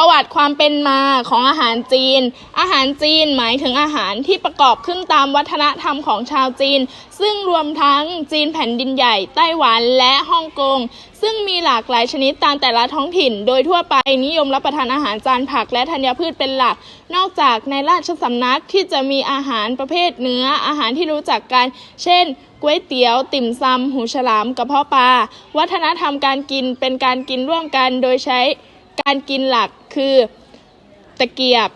ประวัติความเป็นมาของอาหารจีน อาหารจีนหมายถึงอาหารที่ประกอบขึ้นตามวัฒนธรรมของชาวจีน ซึ่งรวมทั้งจีนแผ่นดินใหญ่ไต้หวันและฮ่องกง ซึ่งมีหลากหลายชนิดตามแต่ละท้องถิ่น โดยทั่วไปนิยมรับประทานอาหารจานผักและธัญพืชเป็นหลัก นอกจากในราชสำนักที่จะมีอาหารประเภทเนื้ออาหารที่รู้จักกัน เช่นก๋วยเตี๋ยว ติ่มซำหูฉลามกระเพาะปลาวัฒนธรรมการกินเป็นการกินร่วมกันโดยใช้ การกินหลักคือตะเกียบ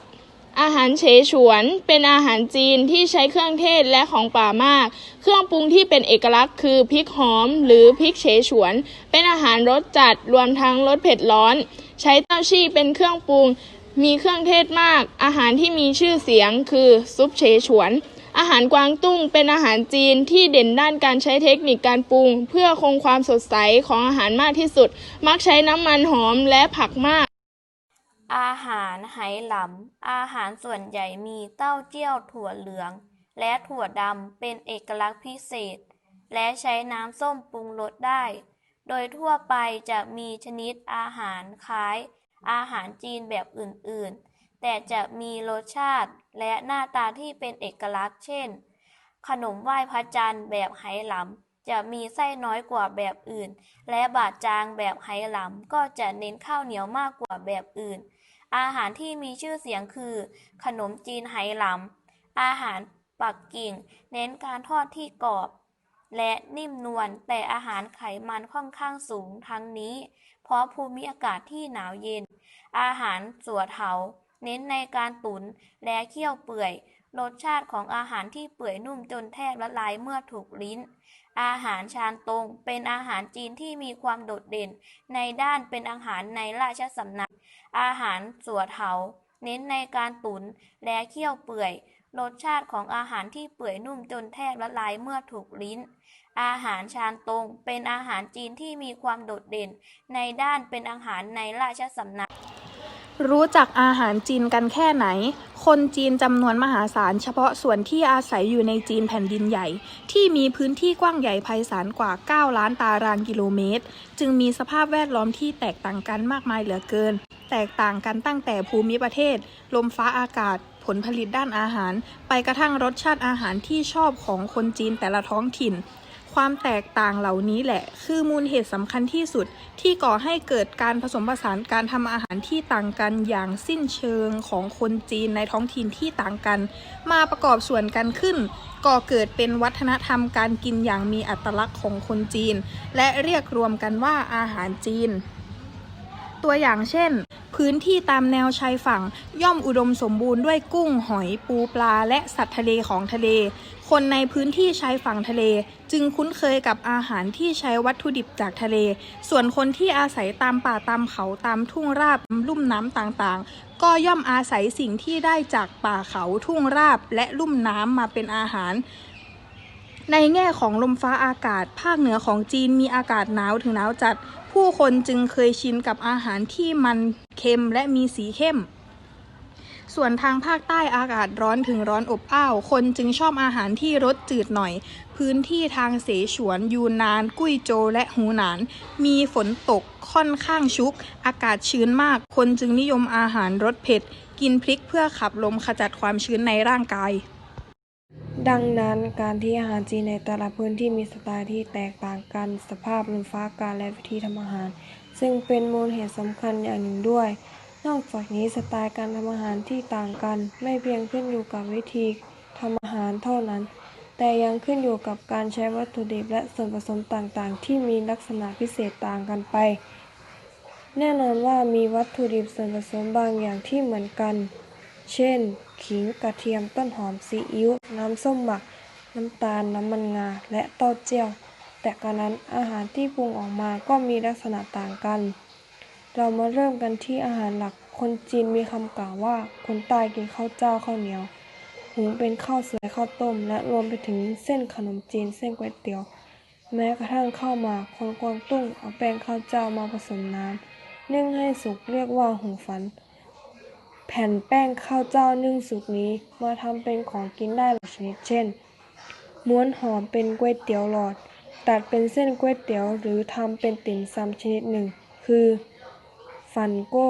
อาหารเฉฉวนเป็นอาหารจีนที่ใช้เครื่องเทศและของป่ามาก เครื่องปรุงที่เป็นเอกลักษณ์คือพริกหอมหรือพริกเฉฉวน เป็นอาหารรสจัดรวมทั้งรสเผ็ดร้อน ใช้เต้าชี่เป็นเครื่องปรุง มีเครื่องเทศมาก อาหารที่มีชื่อเสียงคือซุปเฉฉวน อาหารกวางตุ้งเป็นอาหารจีนที่เด่นด้านการใช้เทคนิคการปรุง เพื่อคงความสดใสของอาหารมากที่สุด มักใช้น้ำมันหอมและผักมาก อาหารไหหลำ อาหารส่วนใหญ่มีเต้าเจี้ยวถั่วเหลือง และถั่วดำเป็นเอกลักษณ์พิเศษ และใช้น้ำส้มปรุงรสได้ โดยทั่วไปจะมีชนิดอาหารคล้าย อาหารจีนแบบอื่นๆ แต่จะมีรสชาติและหน้าตาที่เป็นเอกลักษณ์ เช่น ขนมไหว้พระจันทร์แบบไหหลำจะมีไส้น้อยกว่าแบบอื่น และบาดจางแบบไหหลำก็จะเน้นข้าวเหนียวมากกว่าแบบอื่น อาหารที่มีชื่อเสียงคือ ขนมจีนไหหลำอาหารปักกิ่ง เน้นการทอดที่กรอบ และนิ่มนวลแต่อาหารไขมันค่อนข้างสูงทั้งนี้ เพราะภูมิอากาศที่หนาวเย็น อาหารสัวเถา เน้นในการตุ๋นและเคี่ยวเปื่อย รสชาติของอาหารที่เปื่อยนุ่มจนแทบละลายเมื่อถูกลิ้น อาหารชานตงเป็นอาหารจีนที่มีความโดดเด่น ในด้านเป็นอาหารในราชสำนัก อาหารสัวเถา เน้นในการตุ๋นและเคี่ยวเปื่อย รสชาติของอาหารที่เปื่อยนุ่มจนแทบละลายเมื่อถูกลิ้นอาหารชานตงเป็นอาหารจีนที่มีความโดดเด่น ในด้านเป็นอาหารในราชสำนัก รู้จักอาหารจีนกันแค่ไหน คนจีนจำนวนมหาศาลเฉพาะส่วนที่อาศัยอยู่ในจีนแผ่นดินใหญ่ ที่มีพื้นที่กว้างใหญ่ไพศาลกว่า 9 ล้านตารางกิโลเมตร จึงมีสภาพแวดล้อมที่แตกต่างกันมากมายเหลือเกิน แตกต่างกันตั้งแต่ภูมิประเทศ ลมฟ้าอากาศ ผลผลิตด้านอาหาร ไปกระทั่งรสชาติอาหารที่ชอบของคนจีนแต่ละท้องถิ่น ความแตกต่างเหล่านี้แหละ คือมูลเหตุสำคัญที่สุดที่ก่อให้เกิดการผสมผสานการทำอาหารที่ต่างกันอย่างสิ้นเชิงของคนจีนในท้องถิ่นที่ต่างกัน มาประกอบส่วนกันขึ้น ก่อเกิดเป็นวัฒนธรรมการกินอย่างมีอัตลักษณ์ของคนจีน และเรียกรวมกันว่าอาหารจีน ตัวอย่างเช่น พื้นที่ตามแนวชายฝั่งย่อมอุดมสมบูรณ์ด้วยกุ้งหอยปูปลาและสัตว์ทะเลของทะเล คนในพื้นที่ชายฝั่งทะเล จึงคุ้นเคยกับอาหารที่ใช้วัตถุดิบจากทะเล ส่วนคนที่อาศัยตามป่าตามเขาตามทุ่งราบลุ่มน้ำต่างๆ ก็ย่อมอาศัยสิ่งที่ได้จากป่าเขาทุ่งราบและลุ่มน้ำมาเป็นอาหารในแง่ของลมฟ้าอากาศ ภาคเหนือของจีนมีอากาศหนาวถึงหนาวจัด ผู้คนจึงเคยชินกับอาหารที่มันเค็มและมีสีเข้ม ส่วนทางภาคใต้อากาศร้อนถึงร้อนอบอ้าว คนจึงชอบอาหารที่รสจืดหน่อย พื้นที่ทางเสฉวน ยูนาน กุ้ยโจและหูหนาน มีฝนตกค่อนข้างชุก อากาศชื้นมาก คนจึงนิยมอาหารรสเผ็ด กินพริกเพื่อขับลมขจัดความชื้นในร่างกาย ดังนั้นการที่อาหารจีนในแต่ละพื้นที่มีสไตล์ที่แตกต่างกัน สภาพลมฟ้าอากาศและวิธีทำอาหาร ซึ่งเป็นมูลเหตุสำคัญอย่างหนึ่งด้วย นอกจากนี้สไตล์การทำอาหารที่ต่างกัน ไม่เพียงขึ้นอยู่กับวิธีทำอาหารเท่านั้น แต่ยังขึ้นอยู่กับการใช้วัตถุดิบและส่วนผสมต่างๆ ที่มีลักษณะพิเศษต่างกันไป แน่นอนว่ามีวัตถุดิบส่วนผสมบางอย่างที่เหมือนกัน เช่น ขิง กระเทียม ต้นหอม ซีอิ๊ว น้ำส้มหมัก น้ำตาล น้ำมันงา และเต้าเจี้ยว แต่กระนั้นอาหารที่ปรุงออกมาก็มีลักษณะต่างกัน เรามาเริ่มกันที่อาหารหลัก คนจีนมีคำกล่าวว่า คนใต้กินข้าวเจ้าข้าวเหนียวหุงเป็นข้าวสวยข้าวต้ม และรวมไปถึงเส้นขนมจีนเส้นก๋วยเตี๋ยว แม้กระทั่งข้าวหมากคนกวางตุ้งเอาแป้งข้าวเจ้ามาผสมน้ำนึ่งให้สุกเรียกว่าหุงฝัน แผ่นแป้งข้าวเจ้านึ่งสุกนี้มาทำเป็นของกินได้หลายชนิดเช่น ม้วนห่อเป็นก๋วยเตี๋ยวหลอด ตัดเป็นเส้นก๋วยเตี๋ยวหรือทำเป็นติ่มซำชนิดหนึ่ง คือฟันโก้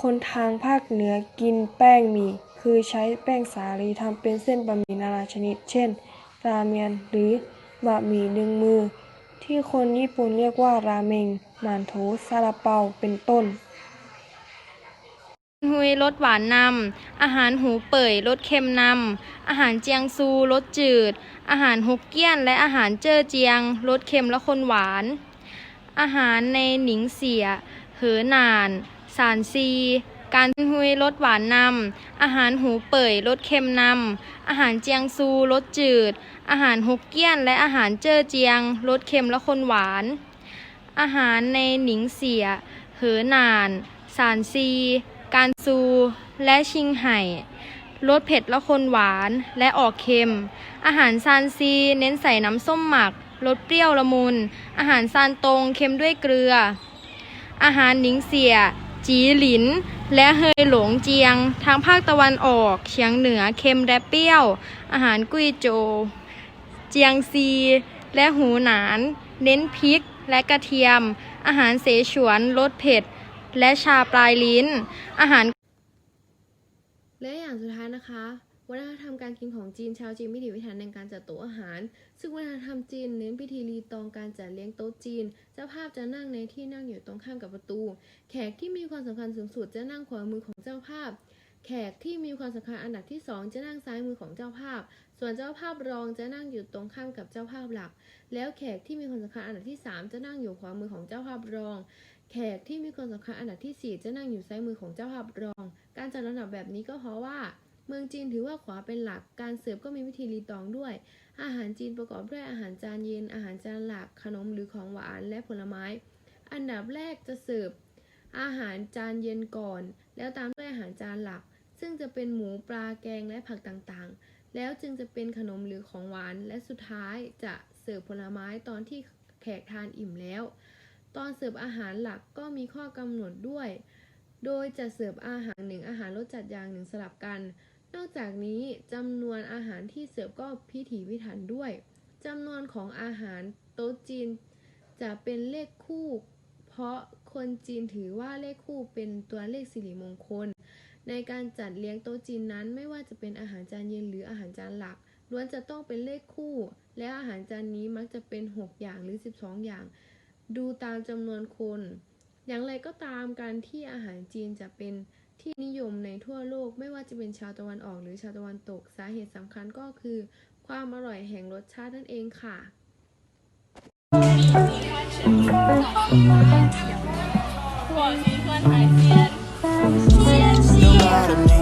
คนทางภาคเหนือกินแป้งหมี่คือใช้แป้งสาลีทำเป็นเส้นบะหมี่นานาชนิด เช่น ราเมนหรือบะหมี่หนึ่งมือ ที่คนญี่ปุ่นเรียกว่าราเมงหมั่นโถซาลาเปาเป็นต้น ฮุยรสหวานนำ อาหารหูเป่ยรสเค็มนำ อาหารเจียงซูรสจืด อาหารฮกเกี้ยนและอาหารเจ้อเจียงรสเค็มและคนหวาน อาหารในหนิงเสีย เหอหนาน สานซี การฮุยรสหวานนำ อาหารหูเป่ยรสเค็มนำ อาหารเจียงซูรสจืด อาหารฮกเกี้ยนและอาหารเจ้อเจียงรสเค็มและคนหวาน อาหารในหนิงเสีย เหอหนาน สานซี การซู และชิงไห่รสเผ็ดและคนหวานและออกเค็ม อาหารซานซี เน้นใส่น้ำส้มหมักรสเปรี้ยวละมุน อาหารซานตงเค็มด้วยเกลือ อาหารหนิงเสีย จีหลิน และเฮยหลงเจียง ทางภาคตะวันออกเฉียงเหนือเค็มและเปรี้ยว อาหารกุยโจ เจียงซี และหูหนาน เน้นพริกและกระเทียม อาหารเสฉวนรสเผ็ด และชาปลายลิ้น อาหาร และอย่างสุดท้ายนะคะวัฒนธรรมการกินของจีนชาวจีนมีวิถีพิถันในการจัดโต๊ะอาหาร ซึ่งวัฒนธรรมจีนเน้นพิธีรีตองการจัดเลี้ยงโต๊ะจีน เจ้าภาพจะนั่งในที่นั่งอยู่ตรงข้ามกับประตู แขกที่มีความสำคัญสูงสุดจะนั่งขวามือของเจ้าภาพ แขกที่มีความสำคัญอันดับที่สองจะนั่งซ้ายมือของเจ้าภาพ ส่วนเจ้าภาพรองจะนั่งอยู่ตรงข้ามกับเจ้าภาพหลัก แล้วแขกที่มีความสำคัญอันดับที่สามจะนั่งอยู่ขวามือของเจ้าภาพรอง แขกที่มีความสำคัญอันดับที่สี่จะนั่งอยู่ซ้ายมือของเจ้าภาพรอง การจัดลำดับแบบนี้ก็เพราะว่า เมืองจีนถือว่าขวาเป็นหลัก การเสิร์ฟก็มีวิธีรีตองด้วย อาหารจีนประกอบด้วยอาหารจานเย็น อาหารจานหลัก ขนมหรือของหวานและผลไม้ อันดับแรกจะเสิร์ฟอาหารจานเย็นก่อน แล้วตามด้วยอาหารจานหลัก ซึ่งจะเป็นหมูปลาแกงและผักต่างๆ แล้วจึงจะเป็นขนมหรือของหวาน และสุดท้ายจะเสิร์ฟผลไม้ตอนที่แขกทานอิ่มแล้ว ตอนเสิร์ฟอาหารหลักก็มีข้อกำหนดด้วย โดยจะเสิร์ฟอาหารหนึ่งอาหารรสจัดอย่างหนึ่งสลับกัน นอกจากนี้จำนวนอาหารที่เสิร์ฟก็พิถีพิถันด้วยจำนวนของอาหารโต๊ะจีน จะเป็นเลขคู่ เพราะคนจีนถือว่าเลขคู่เป็นตัวเลขสิริมงคล ในการจัดเลี้ยงโต๊ะจีนนั้น ไม่ว่าจะเป็นอาหารจานเย็นหรืออาหารจานหลักล้วนจะต้องเป็นเลขคู่ และอาหารจานนี้มักจะเป็น 6 อย่างหรือ 12 อย่าง ดูตามจำนวนคน อย่างไรก็ตามการที่อาหารจีนจะเป็นที่นิยมในทั่วโลกไม่ว่าจะเป็นชาวตะวันออกหรือชาวตะวันตกสาเหตุสำคัญก็คือ ความอร่อยแห่งรสชาตินั่นเองค่ะ No